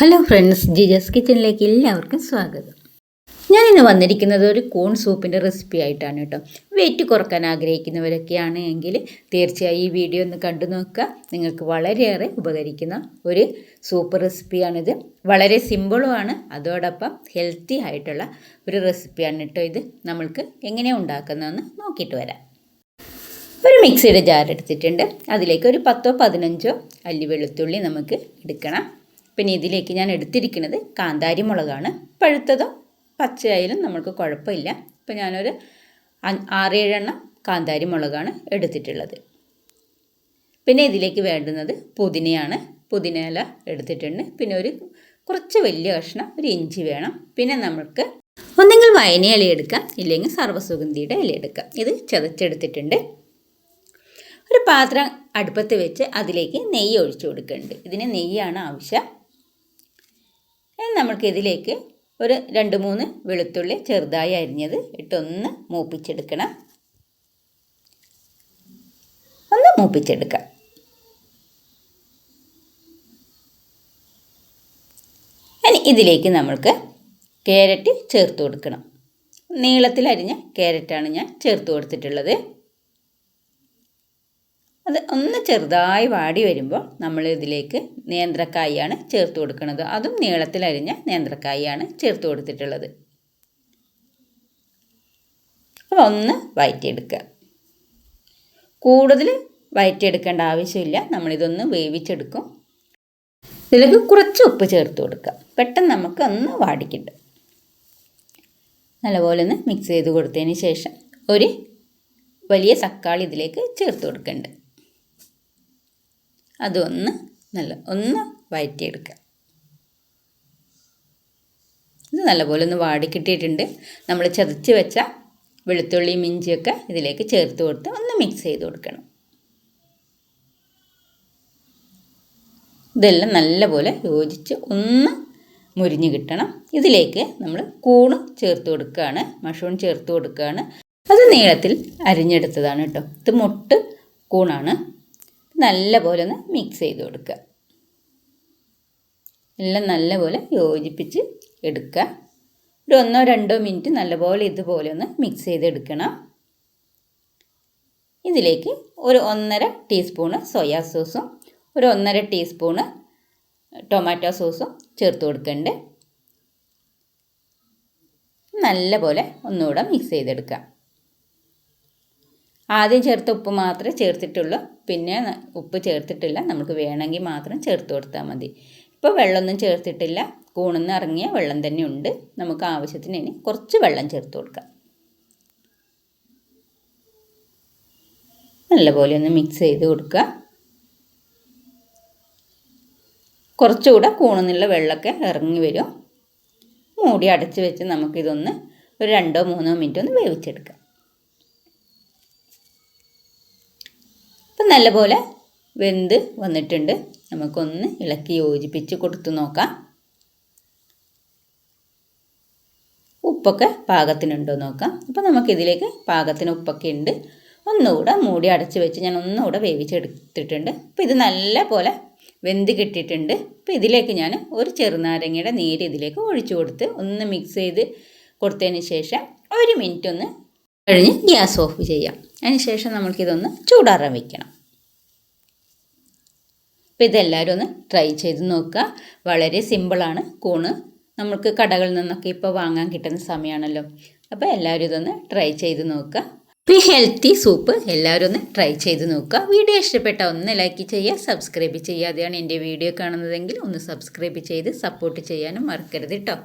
Hello friends ജിജസ് കിച്ചണിലേക്ക് എല്ലാവർക്കും സ്വാഗതം. ഞാൻ ഇന്ന് വന്നിരിക്കുന്നത് ഒരു കോൺ സൂപ്പിന്റെ റെസിപ്പി ആയിട്ടാണ് കേട്ടോ. വെയിറ്റ് കുറയ്ക്കാൻ ആഗ്രഹിക്കുന്നവരൊക്കെയാണ് എങ്കിൽ തീർച്ചയായും ഈ വീഡിയോ ഒന്ന് കണ്ടു നോക്കുക. നിങ്ങൾക്ക് വളരെയേറെ ഉപകരിക്കുന്ന ഒരു സൂപ്പ് റെസിപ്പിയാണിത് വളരെ സിമ്പിളുമാണ് അതോടൊപ്പം ഹെൽത്തി ആയിട്ടുള്ള ഒരു റെസിപ്പിയാണ് കേട്ടോ ഇത്. നമ്മൾക്ക് എങ്ങനെ ഉണ്ടാക്കുന്നതെന്ന് നോക്കിയിട്ട് വരാം. ഒരു മിക്സിയുടെ ജാർ എടുത്തിട്ടുണ്ട്. അതിലേക്ക് ഒരു പത്തോ പതിനഞ്ചോ അല്ലി വെളുത്തുള്ളി നമുക്ക് എടുക്കണം. പിന്നെ ഇതിലേക്ക് ഞാൻ എടുത്തിരിക്കുന്നത് കാന്താരി മുളകാണ്. പഴുത്തതോ പച്ചയായാലും നമുക്ക് കുഴപ്പമില്ല. ഇപ്പം ഞാനൊരു ആറ് ആറേഴെണ്ണം കാന്താരി മുളകാണ് എടുത്തിട്ടുള്ളത്. പിന്നെ ഇതിലേക്ക് വേണ്ടുന്നത് പുതിനയാണ്. പുതിന ഇല എടുത്തിട്ടുണ്ട്. പിന്നെ ഒരു കുറച്ച് വലിയ കഷ്ണം ഒരു ഇഞ്ചി വേണം. പിന്നെ നമുക്ക് ഒന്നെങ്കിൽ വയന ഇല എടുക്കാം. ഇല്ലെങ്കിൽ സർവസുഗന്ധിയുടെ ഇല എടുക്കാം. ഇത് ചതച്ചെടുത്തിട്ടുണ്ട്. ഒരു പാത്രം അടുപ്പത്ത് വെച്ച് അതിലേക്ക് നെയ്യ് ഒഴിച്ചു കൊടുക്കുന്നുണ്ട്. ഇതിന് നെയ്യാണ് ആവശ്യം. ഇനി നമുക്കിതിലേക്ക് ഒരു രണ്ട് മൂന്ന് വെളുത്തുള്ളി ചെറുതായി അരിഞ്ഞത് ഇട്ടൊന്ന് മൂപ്പിച്ചെടുക്കണം. ഒന്ന് മൂപ്പിച്ചെടുക്കാം. ഇനി ഇതിലേക്ക് നമ്മൾക്ക് ക്യാരറ്റ് ചേർത്ത് കൊടുക്കണം. നീളത്തിൽ അരിഞ്ഞ ക്യാരറ്റാണ് ഞാൻ ചേർത്ത് കൊടുത്തിട്ടുള്ളത്. അത് ഒന്ന് ചെറുതായി വാടി വരുമ്പോൾ നമ്മൾ ഇതിലേക്ക് നേന്ത്രക്കായാണ് ചേർത്ത് കൊടുക്കുന്നത്. അതും നീളത്തിലരിഞ്ഞ നേന്ത്രക്കായാണ് ചേർത്ത് കൊടുത്തിട്ടുള്ളത്. അപ്പോൾ ഒന്ന് വയറ്റിയെടുക്കുക. കൂടുതൽ വയറ്റിയെടുക്കേണ്ട ആവശ്യമില്ല. നമ്മളിതൊന്ന് വേവിച്ചെടുക്കും. ഇതിലേക്ക് കുറച്ച് ഉപ്പ് ചേർത്ത് കൊടുക്കുക. പെട്ടെന്ന് നമുക്ക് ഒന്ന് വാടിക്കിട്ട്. നല്ലപോലെ ഒന്ന് മിക്സ് ചെയ്ത് കൊടുത്തതിന് ശേഷം ഒരു വലിയ തക്കാളി ഇതിലേക്ക് ചേർത്ത് കൊടുക്കുന്നുണ്ട് അതൊന്ന് നല്ല ഒന്ന് വഴറ്റിയെടുക്കുക ഇത് നല്ലപോലെ ഒന്ന് വാടിക്കിട്ടിയിട്ടുണ്ട് നമ്മൾ ചതച്ച് വെച്ച വെളുത്തുള്ളിയും ഇഞ്ചിയൊക്കെ ഇതിലേക്ക് ചേർത്ത് കൊടുത്ത് ഒന്ന് മിക്സ് ചെയ്ത് കൊടുക്കണം. ഇതെല്ലാം നല്ലപോലെ യോജിച്ച് ഒന്ന് മുരിഞ്ഞ് കിട്ടണം. ഇതിലേക്ക് നമ്മൾ കൂണ് ചേർത്ത് കൊടുക്കുകയാണ് മഷൂൺ ചേർത്ത് കൊടുക്കുകയാണ്. അത് നീളത്തിൽ അരിഞ്ഞെടുത്തതാണ് കേട്ടോ. ഇത് മുട്ട് കൂണാണ്. നല്ലപോലെ ഒന്ന് മിക്സ് ചെയ്ത് കൊടുക്കുക. എല്ലാം നല്ലപോലെ യോജിപ്പിച്ച് എടുക്കുക. ഒരു ഒന്നോ രണ്ടോ മിനിറ്റ് നല്ലപോലെ ഇതുപോലെ ഒന്ന് മിക്സ് ചെയ്തെടുക്കണം ഇതിലേക്ക് ഒരു ഒന്നര ടീസ്പൂണ് സോയാ സോസും ഒരു ഒന്നര ടീസ്പൂണ് ടൊമാറ്റോ സോസും ചേർത്ത് കൊടുക്കണ്ടേ. നല്ലപോലെ ഒന്നുകൂടെ മിക്സ് ചെയ്തെടുക്കാം ആദ്യം ചേർത്ത ഉപ്പ് മാത്രമേ ചേർത്തിട്ടുള്ളൂ. പിന്നെ ഉപ്പ് ചേർത്തിട്ടില്ല. നമുക്ക് വേണമെങ്കിൽ മാത്രം ചേർത്ത് കൊടുത്താൽ മതി. ഇപ്പോൾ വെള്ളമൊന്നും ചേർത്തിട്ടില്ല. കൂണെന്ന് ഇറങ്ങിയ വെള്ളം തന്നെ ഉണ്ട്. നമുക്ക് ആവശ്യത്തിന് ഇനി കുറച്ച് വെള്ളം ചേർത്ത് കൊടുക്കാം. നല്ലപോലെ ഒന്ന് മിക്സ് ചെയ്ത് കൊടുക്കുക. കുറച്ചുകൂടെ കൂണെന്നുള്ള വെള്ളമൊക്കെ ഇറങ്ങി വരും. മൂടി അടച്ച് വെച്ച് നമുക്കിതൊന്ന് ഒരു രണ്ടോ മൂന്നോ മിനിറ്റ് ഒന്ന് വേവിച്ചെടുക്കാം. നല്ലപോലെ വെന്ത് വന്നിട്ടുണ്ട്. നമുക്കൊന്ന് ഇളക്കി യോജിപ്പിച്ച് കൊടുത്തു നോക്കാം. ഉപ്പൊക്കെ പാകത്തിനുണ്ടോ നോക്കാം. അപ്പോൾ നമുക്കിതിലേക്ക് പാകത്തിന് ഉപ്പൊക്കെ ഉണ്ട്. ഒന്നുകൂടെ മൂടി അടച്ച് വെച്ച് ഞാൻ ഒന്നുകൂടെ വേവിച്ചെടുത്തിട്ടുണ്ട്. അപ്പോൾ ഇത് നല്ല പോലെ വെന്ത് കിട്ടിയിട്ടുണ്ട്. അപ്പോൾ ഇതിലേക്ക് ഞാൻ ഒരു ചെറുനാരങ്ങയുടെ നീര് ഇതിലേക്ക് ഒഴിച്ചു കൊടുത്ത് ഒന്ന് മിക്സ് ചെയ്ത് കൊടുത്തതിന് ശേഷം ഒരു മിനിറ്റ് ഒന്ന് കഴിഞ്ഞ് ഗ്യാസ് ഓഫ് ചെയ്യാം. അതിന് ശേഷം നമുക്കിതൊന്ന് ചൂടാറാൻ വയ്ക്കണം അപ്പോൾ ഇതെല്ലാവരും ഒന്ന് ട്രൈ ചെയ്ത് നോക്കുക. വളരെ സിമ്പിളാണ് കൂണ് നമുക്ക് കടകളിൽ നിന്നൊക്കെ ഇപ്പോൾ വാങ്ങാൻ കിട്ടുന്ന സമയമാണല്ലോ അപ്പോൾ എല്ലാവരും ഇതൊന്ന് ട്രൈ ചെയ്ത് നോക്കുക. ഈ ഹെൽത്തി സൂപ്പ് എല്ലാവരും ഒന്ന് ട്രൈ ചെയ്ത് നോക്കുക. വീഡിയോ ഇഷ്ടപ്പെട്ട ഒന്ന് ലൈക്ക് ചെയ്യുക. സബ്സ്ക്രൈബ് ചെയ്യുക ചെയ്യാതെയാണ് എന്റെ വീഡിയോ കാണുന്നതെങ്കിൽ ഒന്ന് സബ്സ്ക്രൈബ് ചെയ്ത് സപ്പോർട്ട് ചെയ്യാനും മറക്കരുത് കേട്ടോ